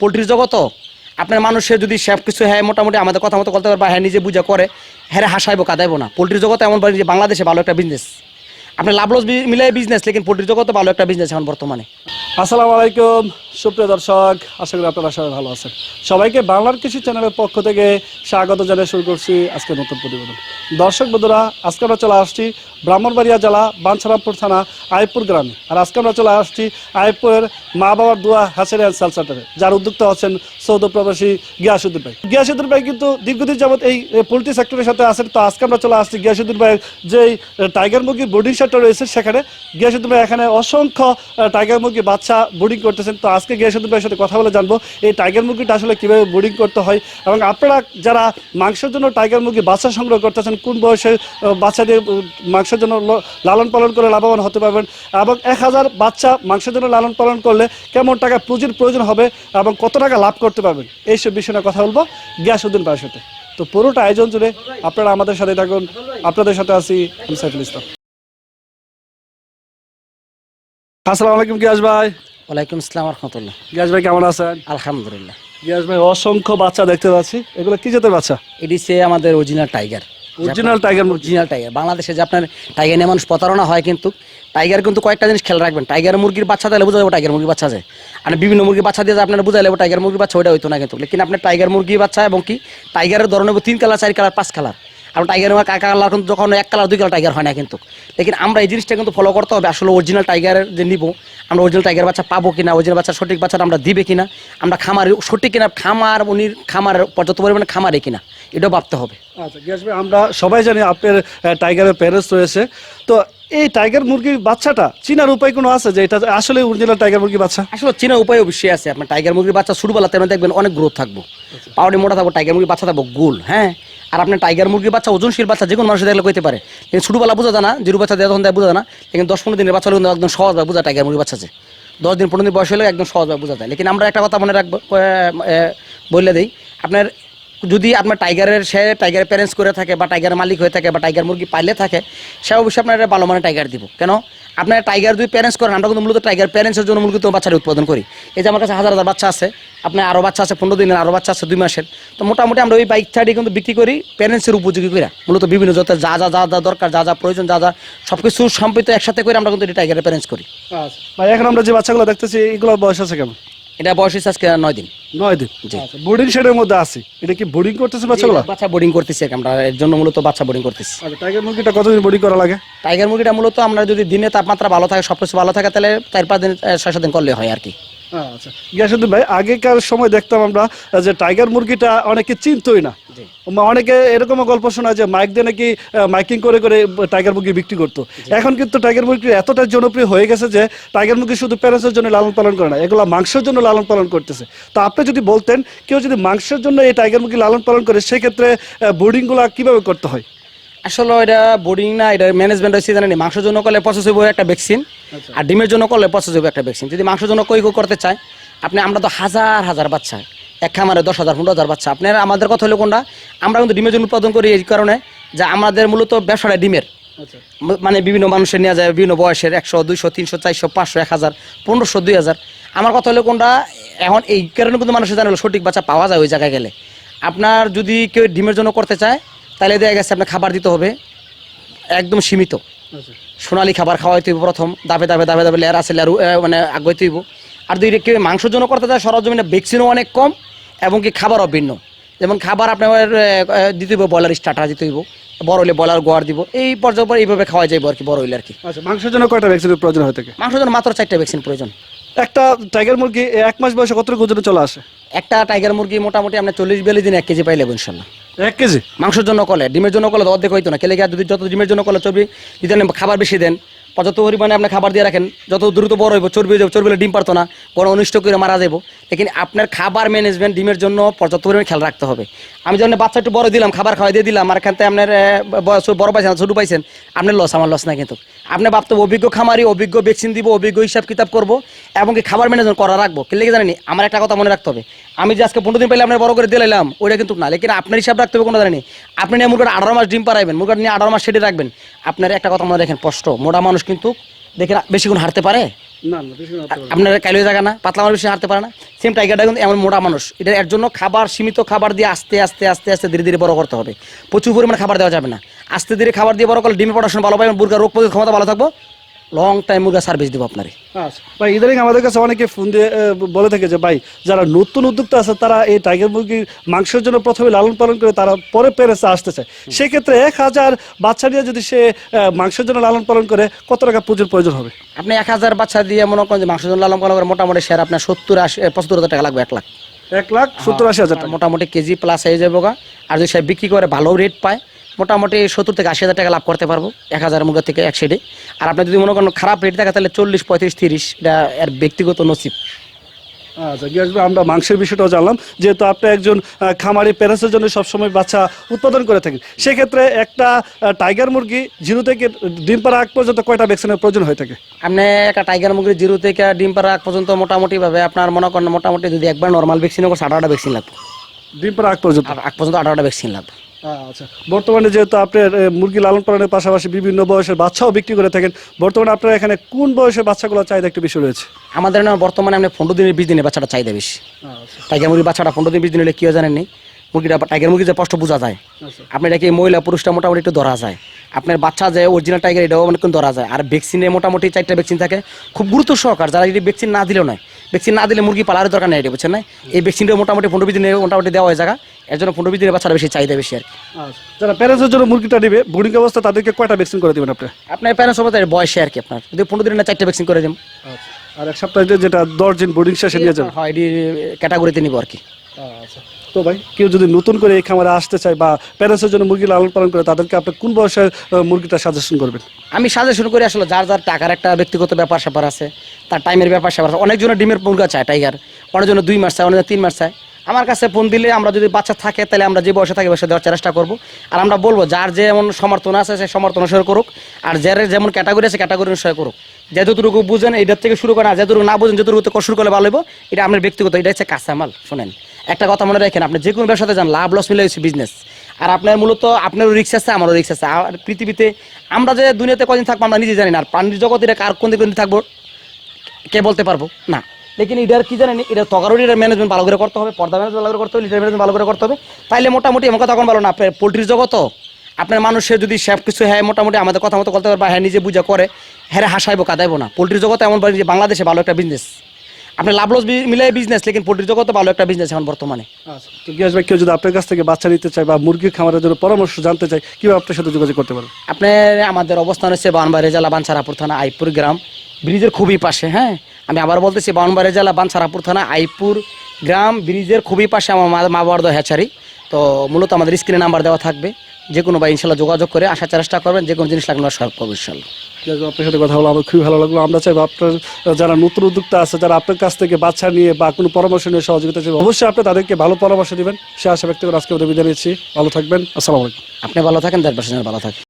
পোলট্রির জগত? আপনার মানুষের যদি সব কিছু হ্যাঁ মোটামুটি আমাদের কথা মতো করতে পারবে বা হ্যাঁ নিজে বুঝা করে হ্যাঁ হাসাইবো, কাদাইবো না। পোলট্রির জগতে এমন যে বাংলাদেশে ভালো একটা বিজনেস আপনার লাভ লস মিলাই বিজনেস লেকিন পোলট্রির জগতে ভালো একটা বিজনেস এখন বর্তমানে? আসসালামু আলাইকুম, সুপ্রিয় দর্শক, আশা করি আপনারা সবাই ভালো আছেন। সবাইকে বাংলার কৃষি চ্যানেলের পক্ষ থেকে স্বাগত জানিয়ে শুরু করছি আজকে নতুন প্রতিবেদন। দর্শক বন্ধুরা, আজকে আমরা চলে আসছি ব্রাহ্মণবাড়িয়া জেলা বাঞ্ছারামপুর থানা, আইপুর গ্রামে। আর আজকে আমরা চলে আসছি আইপুরের মা বাবার দোয়া হ্যাচারি অ্যান্ড সেল সেন্টারে যার উদ্যোক্তা হচ্ছেন সৌদ প্রবাসী গিয়াসুদ্দিন ভাই। গিয়াসুদ্দিন ভাই কিন্তু দীর্ঘদিন যাবত এই পোলট্রি সেক্টরের সাথে আছেন। তো আজকে আমরা চলে আসছি গিয়াসুদ্দিন ভাইয়ের যে টাইগার মুরগির বোর্ডিং সেক্টর রয়েছে সেখানে। গিয়াসুদ্দিন ভাই এখানে অসংখ্য টাইগার মুরগি বাচ্চা বোর্ডিং করতেছেন। তো আজকে গিয়াসুদ্দিন ভাইয়ের সাথে কথা বলে জানব, এই টাইগার মুরগিটা আসলে কীভাবে বোর্ডিং করতে হয় এবং আপনারা যারা মাংসের জন্য টাইগার মুরগি বাচ্চা সংগ্রহ করতেছেন, কোন বয়সে বাচ্চা দিয়ে মাংসের জন্য লালন পালন করে লাভবান হতে পারবেন এবং এক হাজার বাচ্চা মাংসের জন্য লালন পালন করলে কেমন টাকা পুঁজির প্রয়োজন হবে এবং কত টাকা লাভ করতে পারবেন এইসব বিষয় নিয়ে কথা বলব গিয়াসুদ্দিন ভাইয়ের সাথে। তো পুরোটা আয়োজন জুড়ে আপনারা আমাদের সাথে থাকুন। আপনাদের সাথে আছি আমি সাইফুল ইসলাম। আসসালামু আলাইকুম গিয়াস ভাই। ওয়ালাইকুম আসসালাম রহমতুল্লাহ। গিয়াস ভাই কেমন আছেন? আলহামদুলিল্লাহ। গিয়াস ভাই অসংখ্য বাচ্চা দেখতে পাচ্ছি। এগুলো কি জাতের বাচ্চা? এটি সে আমাদের original tiger original tiger original tiger বাংলাদেশে যে আপনার টাইগার নিয়ে মানুষ প্রতারণা হয় কিন্তু টাইগার কিন্তু কয়েকটা জিনিস খেয়াল রাখবেন। টাইগার মুরগির বাচ্চা দিলে বোঝা যাবে টাইগার মুরগির বাচ্চা আছে। আর বিভিন্ন মুরগির বাচ্চা দিয়ে আপনার বোঝা যাবে টাইগার মুরগির বাচ্চা ওইটা হইতো না কিন্তু। লেকিন আপনার টাইগার মুরগির বাচ্চা এবং কি টাইগারের ধরনের তিন কালার চার কালার পাঁচ কালার। আর টাইগার কাকা কালার কিন্তু যখন এক কালার, দুই কালার টাইগার হয় না কিন্তু। লেকিন আমরা এই জিনিসটা কিন্তু ফলো করতে হবে, আসলে অরিজিনাল টাইগার যে নিব, আমরা অরিজিনাল টাইগার বাচ্চা পাবো কিনা অরিজিনাল বাচ্চা সঠিক বাচ্চাটা আমরা দিবে কিনা, আমরা খামার, সঠিক কিনা, খামার, উনি খামার পর্যাপ্ত পরিমাণে খামারে কিনা, এটাও ভাবতে হবে। আচ্ছা আমরা সবাই জানি আপনার টাইগারের প্যারেন্টস রয়েছে। তো এই টাইগার মুরগির বাচ্চাটা চিনার উপায় কোনো আছে যে এটা আসলে অরিজিনাল টাইগার মুরগির বাচ্চা? আসলে চেনার উপায় অবশ্যই আছে। আপনার টাইগার মুরগির বাচ্চা ছোটবেলাতে আপনি দেখবেন অনেক গ্রোথ থাকব। পাউডি মোটা থাকব টাইগার মুরগির বাচ্চা থাকব গোল হ্যাঁ? আর আপনার টাইগার মুরগির বাচ্চা ওজনশীল বাচ্চা যে কোনো মানুষ দেখলে কইতে পারে। কিন্তু ছোটবেলা বোঝা যায় না জিরো বাচ্চা দেওয়া তখন দেয় বোঝা যায় না। কিন্তু দশ পনেরো দিনের বাচ্চা হলে একদম সহজভাবে বোঝা টাইগার মুরগির বাচ্চা আছে দশ দিন পনেরো দিন বয়স হলে একদম সহজভাবে বোঝা যায়। লেকিন আমরা একটা কথা মনে রাখব বললে দিই। আপনার যদি আপনার টাইগারের সে টাইগারের প্যারেন্টস করে থাকে বা টাইগারের মালিক হয়ে থাকে বা টাইগার মুরগি পাইলে থাকে, সে অবশ্যই আপনার ভালো মানে টাইগার দিব। কেন? আপনার টাইগার যদি প্যারেন্টস করেন, আমরা কিন্তু মূলত টাইগার প্যারেন্টসের জন্য মূলত বাচ্চাটা উৎপাদন করি। এই যে আমার কাছে হাজার হাজার বাচ্চা আছে, আপনার আরও বাচ্চা আছে, পনেরো দিনের আরও বাচ্চা আছে, দুই মাসের। তো মোটামুটি আমরা ওই বাইক থার্টি কিন্তু বিক্রি করি প্যারেন্টসের উপযোগী করে মূলত বিভিন্ন যত যা যা যা যা দরকার, যা যা প্রয়োজন, যা যা সব কিছু সম্পৃক্ত একসাথে করে আমরা কিন্তু টাইগারের প্যারেন্টস করি। আচ্ছা। এখন আমরা যে বাচ্চাগুলো দেখতেছি, এগুলোর বয়স আছে কেমন? এটা বয়স হচ্ছে আজকে নয় দিন। নয় দিন? জি। বোর্ডিং শেডের মধ্যে আছে। এটা কি বোর্ডিং করতেছে বাচ্চাগুলো বাচ্চা বোর্ডিং করতেছি আমরা। এর জন্য মূলত বাচ্চা বোর্ডিং করতেছি। আচ্ছা টাইগার মুরগিটা কতদিন বোর্ডিং করা লাগে? টাইগার মুরগিটা মূলত আমরা যদি দিনে তাপমাত্রা ভালো থাকে সবকিছু ভালো থাকে তাহলে চার পাঁচ দিন ছয় সাত দিন করলে হয় আর কি আচ্ছা। গিয়াসুদ্দিন ভাই আগেকার সময় দেখতাম আমরা যে টাইগার মুরগিটা অনেকে চিনতই না। অনেকে এরকম গল্প শোনা যে মাইক দিয়ে নাকি মাইকিং করে করে টাইগার মুরগি বিক্রি করতো। এখন কিন্তু টাইগার মুরগি এতটা জনপ্রিয় হয়ে গেছে যে টাইগার মুরগি শুধু প্যারেন্টসের জন্য লালন পালন করে না এগুলো মাংসের জন্য লালন পালন করতেছে। তো আপনি যদি বলতেন কেউ যদি মাংসের জন্য এই টাইগার মুরগি লালন পালন করে সেক্ষেত্রে বোর্ডিংগুলো কীভাবে করতে হয়? আসলে এটা বোর্ডিং না এটা ম্যানেজমেন্ট হয়েছে জানেন মাংসের জন্য করলে প্রসেস হইব একটা ভ্যাকসিন আচ্ছা। আর ডিমের জন্য করলে প্রসেস হইব একটা ভ্যাকসিন যদি মাংসের জন্য কই কই করতে চায় আপনি আমরা তো হাজার হাজার বাচ্চা। এক খামারে দশ হাজার পনেরো হাজার বাচ্চা। আপনার আমাদের কথা হলো কোনটা? আমরা কিন্তু ডিমের জন্য উৎপাদন করি এই কারণে যে আমাদের মূলত ব্যবসাটা ডিমের। আচ্ছা। মানে বিভিন্ন মানুষের নেওয়া যায় বিভিন্ন বয়সের একশো দুইশো তিনশো চারশো পাঁচশো এক হাজার পনেরোশো দুই হাজার। আমার কথা হলো কোনটা? এখন এই কারণে কিন্তু মানুষের জানা সঠিক বাচ্চা পাওয়া যায় ওই জায়গায় গেলে। আপনার যদি কেউ ডিমের জন্য করতে চায় তাহলে দেখা গেছে আপনার খাবার দিতে হবে। একদম সীমিত। আচ্ছা। সোনালি খাবার খাওয়াইতে হইব প্রথম দাবে দাবে দাবে দাবে লেয়ার আছে লেয়ার মানে আগাইতে হইব। আর দুই কেউ মাংসের জন্য করতে চায় সরজমিনে ভ্যাকসিনও অনেক কম। এবং কি খাবারও ভিন্ন। যেমন খাবার আপনার দিতে হইব ব্রয়লার স্টার্টার দিতে হইব। বড় হলে ব্রয়লার গোয়ার দিব। এই পর্যায়ে পর এইভাবে খাওয়া যাইব আর কি বড় হইলে আর কি। আচ্ছা মাংসের জন্য কয়টা ভ্যাকসিনের প্রয়োজন হয়ে থাকে মাংসের জন্য মাত্র চারটা ভ্যাকসিন প্রয়োজন। একটা টাইগার মুরগি এক মাস বয়সে কতটুকু ওজনে চলে আসে? একটা টাইগার মুরগি মোটামুটি আপনার চল্লিশ বিয়াল্লিশ দিন এক কেজি পাইলে ইনশাল্লাহ। এক কেজি? মাংসের জন্য কলে ডিমের জন্য কলে অর্ধেক হইতো না কেলে গিয়ে যদি যত ডিমের জন্য কলে চর্বি যদি খাবার বেশি দেন পর্যাপ্ত পরিমাণে আপনি খাবার দিয়ে রাখেন, যত দ্রুত বড় হইব, চর্বি যাবে চর্বি ডিম পারতো না, কোনো অনিষ্ট করে মারা যাব লেকিন আপনার খাবার ম্যানেজমেন্ট ডিমের জন্য পর্যাপ্ত পরিমাণে খেয়াল রাখতে হবে। আমি যখন বাচ্চা একটু বড় দিলাম, খাবার খাওয়াই দিয়ে দিলাম, আর এখান থেকে আপনার বয়স, বড় পাইছেন, ছোটো পাইছেন, আপনার লস আমার লস না কিন্তু। আপনি ভাবতে অভিজ্ঞ খামারি অভিজ্ঞ ভ্যাকসিন দিব অভিজ্ঞ হিসাব কিতাব করব এবং কি খাবার ম্যানেজমেন্ট করা রাখব। কি লেগে জানেনি? আমার একটা কথা মনে রাখতে হবে। আমি যে আজকে পনেরো দিন পেলে আপনার বড় করে দিলাম ওইটা কিন্তু না। লেকিন আপনার হিসাব রাখতে হবে কোনো জানি আপনি নিয়ে মুরগাটা আঠারো মাস ডিম পারাইবেন মুরগাটা নিয়ে আঠারো মাস সেটে রাখবেন। আপনার একটা কথা মনে রাখেন কষ্ট। মোটা মানুষ কিন্তু দেখেন বেশিক্ষণ হারতে পারে? আপনার কালো জায়গা না পাতলা মানুষ বেশি হারতে পারে না। সেম টাইগারটা কিন্তু এমন মোটা মানুষ। এটা এর জন্য খাবার সীমিত খাবার দিয়ে আস্তে আস্তে আস্তে আস্তে ধীরে ধীরে বড় করতে হবে। প্রচুর পরিমাণে খাবার দেওয়া যাবে না। আস্তে ধীরে খাবার দিয়ে বড় করলে ডিমের প্রোডাকশন ভালো পাবেন মুরগা রোগ প্রতিরোধ ক্ষমতা ভালো থাকব। লং টাইম মুরগা সার্ভিস দেবো আপনার। ভাই ইদানিং আমাদের কাছে অনেকে ফোন দিয়ে বলে থাকে যে ভাই যারা নতুন উদ্যোক্তা আছে তারা এই টাইগার মুরগির মাংসের জন্য প্রথমে লালন পালন করে তারা পরে পেরেছে আসতে চায়। সেক্ষেত্রে এক হাজার বাচ্চা নিয়ে যদি সে মাংসের জন্য লালন পালন করে কত টাকা পুঁজির প্রয়োজন হবে? আপনি এক হাজার বাচ্চা দিয়ে মনে করেন যে মাংসের জন্য লালন পালন করে মোটামুটি শেয়ার আপনার সত্তর আশি পঁচাত্তর হাজার টাকা লাগবে এক লাখ। এক লাখ সত্তর আশি হাজার টাকা। মোটামুটি কেজি প্লাস হয়ে যাব। আর যদি সে বিক্রি করে ভালো রেট পায় মোটামুটি সত্তর থেকে আশি হাজার টাকা লাভ করতে পারব এক হাজার মুরগা থেকে এক সাইডে আর আপনি যদি মনে করেন খারাপ রেট থাকে তাহলে চল্লিশ পঁয়ত্রিশ তিরিশ এটা এর ব্যক্তিগত নসিব। আচ্ছা আমরা মাংসের বিষয়টাও জানলাম। যেহেতু আপনি একজন খামারি প্যারেসের জন্য সবসময় বাচ্চা উৎপাদন করে থাকেন সেক্ষেত্রে একটা টাইগার মুরগি জিরো থেকে ডিম পাড়া আগ পর্যন্ত কয়টা ভ্যাকসিনের প্রয়োজন হয়ে থাকে? আপনি একটা টাইগার মুরগি জিরো থেকে ডিম পাড়া আগ পর্যন্ত মোটামুটি ভাবে আপনার মনে করেন মোটামুটি যদি একবার নর্মাল ভ্যাকসিন করছে আঠারোটা ভ্যাকসিন লাগবে। ডিম পাড়া আগ পর্যন্ত? আগ পর্যন্ত আঠারোটা ভ্যাকসিন লাগবে। আচ্ছা। বর্তমানে যেহেতু আপনার মুরগি লালন পালনের পাশাপাশি বিভিন্ন বয়সের বাচ্চাও বিক্রি করে থাকেন বর্তমানে আপনার এখানে কোন বয়সের বাচ্চাগুলো চাহিদা একটু বেশি রয়েছে? আমাদের না বর্তমানে আপনি পনেরো দিনের বিশ দিনের বাচ্চাটা চাহিদা বেশি। তাই টাইগার মুরগির বাচ্চাটা পনেরো দিন বিশ দিন হলে কেউ জানেন নি মুরগিটা টাইগার মুরগি যে স্পষ্ট বোঝা যায়। আচ্ছা। আপনি এটাকে মহিলা পুরুষটা মোটামুটি একটু ধরা যায়। আপনার বাচ্চা যে অরিজিনাল টাইগার এটাও অনেকক্ষণ ধরা যায়। আর ভ্যাকসিনে মোটামুটি চারটা ভ্যাকসিন থাকে। খুব গুরুত্ব সহকার যারা যদি ভ্যাকসিন না দিলেও নয় ভ্যাকসিন না দিলে মুরগি পালার দরকার নেই এটা বুঝছেন না এই ভ্যাকসিনটা মোটামুটি পনেরো দিনে মোটামুটি দেওয়া হয় জায়গা এর জন্য পনেরো দিনের বাচ্চাটা বেশি চাহিদা বেশি আর কি। আচ্ছা। যারা প্যারেন্টসের জন্য মুরগিটা নেবে বোর্ডিং অবস্থা তাদেরকে কয়টা ভ্যাকসিন করে দেবেন আপনি? আপনার প্যারেন্টস অবস্থায় বয়সে আর কি আপনার। যদি পনেরো দিনে চারটা ভ্যাকসিন করে দেন। আচ্ছা। আর এক সপ্তাহে যেটা দশ দিন বোর্ডিং শেষে নিয়ে যাবেন হয় ক্যাটাগরিতে নিব আর কি। আচ্ছা। তো ভাই, কেউ যদি নতুন করে এই খামারে আসতে চায় বা প্যারেন্টসের জন্য মুরগি লালন পালন করে, তাদেরকে আপনি কোন বয়সে মুরগিটা সাজেশন করবেন? আমি সাজেশন করি আসলে যার যার টাকার একটা ব্যক্তিগত ব্যাপার স্যাপার আছে, তার টাইমের ব্যাপার স্যাপার আছে। অনেকজনের ডিমের মুরগা চায় টাইগার অনেকজনের দুই মাস চায় অনেকজন তিন মাস চায়। আমার কাছে ফোন দিলে আমরা যদি বাচ্চা থাকে, তাহলে আমরা যে বয়সে থাকি বয়সে দেওয়ার চেষ্টা করব। আর আমরা বলব, যার যেমন সমর্থন আছে, সে সমর্থন অনুসারে করুক। আর যার যেমন ক্যাটাগরি আছে ক্যাটাগরি অনুসারে করুক। যতটুকু বুঝেন এটার থেকে শুরু করেন, আর যতটুকু না বুঝেন, যতটুকু থেকে শুরু করলে ভালো হইব, এটা আপনার ব্যক্তিগত, এটা হচ্ছে কাঁচামাল, শোনেন। একটা কথা মনে রাখেন, আপনি যে কোনো ব্যবসাতে যান, লাভ লস মিলে হচ্ছে বিজনেস আর আপনার মূলত, আপনারও রিক্স আছে, আমারও রিক্স আছে। আর পৃথিবীতে আমরা যে দুনিয়াতে কদিন থাকব, আমরা নিজে জানি না, আর প্রাণীর জগতে কার কোন দিকে থাকব, কে বলতে পারব? না। লেকিন এটার কি জানেন এটা তগারুর এটার ম্যানেজমেন্ট ভালো করে করতে হবে পর্দা ম্যানেজমেন্ট ভালো করে করতে হবে লিটার ম্যানেজমেন্ট ভালো করে করতে হবে। তাইলে মোটামুটি আমার কথা তখন ভালো না আপনার পোলট্রির জগত আপনার মানুষের যদি সব কিছু হ্যাঁ মোটামুটি আমাদের কথা মতো করতে পারবে বা হ্যাঁ নিজে বুঝা করে হ্যাঁ হাসাইবো কাদাইবো না। পোলট্রির জগতে এমন যে বাংলাদেশে ভালো একটা বিজনেস আপনি লাভ লস মিলাই বিজনেস লেকিন পোলট্রির জগতে ভালো একটা বিজনেস এখন বর্তমানে। আচ্ছা তো গিয়াস ভাই কেউ যদি আপনার কাছ থেকে বাচ্চা নিতে চায় বা মুরগির খামারের জন্য পরামর্শ জানতে চায় কীভাবে আপনার সাথে যোগাযোগ করতে পারেন আপনার আমাদের অবস্থান হচ্ছে বানবাড়ি জেলা বানসারাপুর থানা আইপুর গ্রাম। ব্রিজের খুবই পাশে হ্যাঁ? আমি আবার বলতেছি বাউনবাড়ি জেলা বানসারাপুর থানা আইপুর গ্রাম ব্রিজের খুবই পাশে আমার মা বাবার হ্যাচারি। তো মূলত আমাদের স্ক্রিনে নাম্বার দেওয়া থাকবে। যে কোনো বা ইনশাল্লাহ যোগাযোগ করে আসার চেষ্টা করবেন যে কোনো জিনিস লাগলে সহায়ক করব ইনশাল্লাহ। আপনার সাথে কথা বলে আমার খুবই ভালো লাগল। আমরা চাইব আপনার যারা নতুন উদ্যোক্তা আছে যারা আপনার কাছ থেকে বাচ্চা নিয়ে বা কোনো পরামর্শ নিয়ে সহযোগিতা চাইবে অবশ্যই আপনি তাদেরকে ভালো পরামর্শ দিবেন। সে আশা ব্যক্তি করে আজকে বিদায় নিচ্ছি। ভালো থাকবেন। আসসালামু আলাইকুম। আপনি ভালো থাকেন দেড় পার্সেন্ট ভালো থাকেন।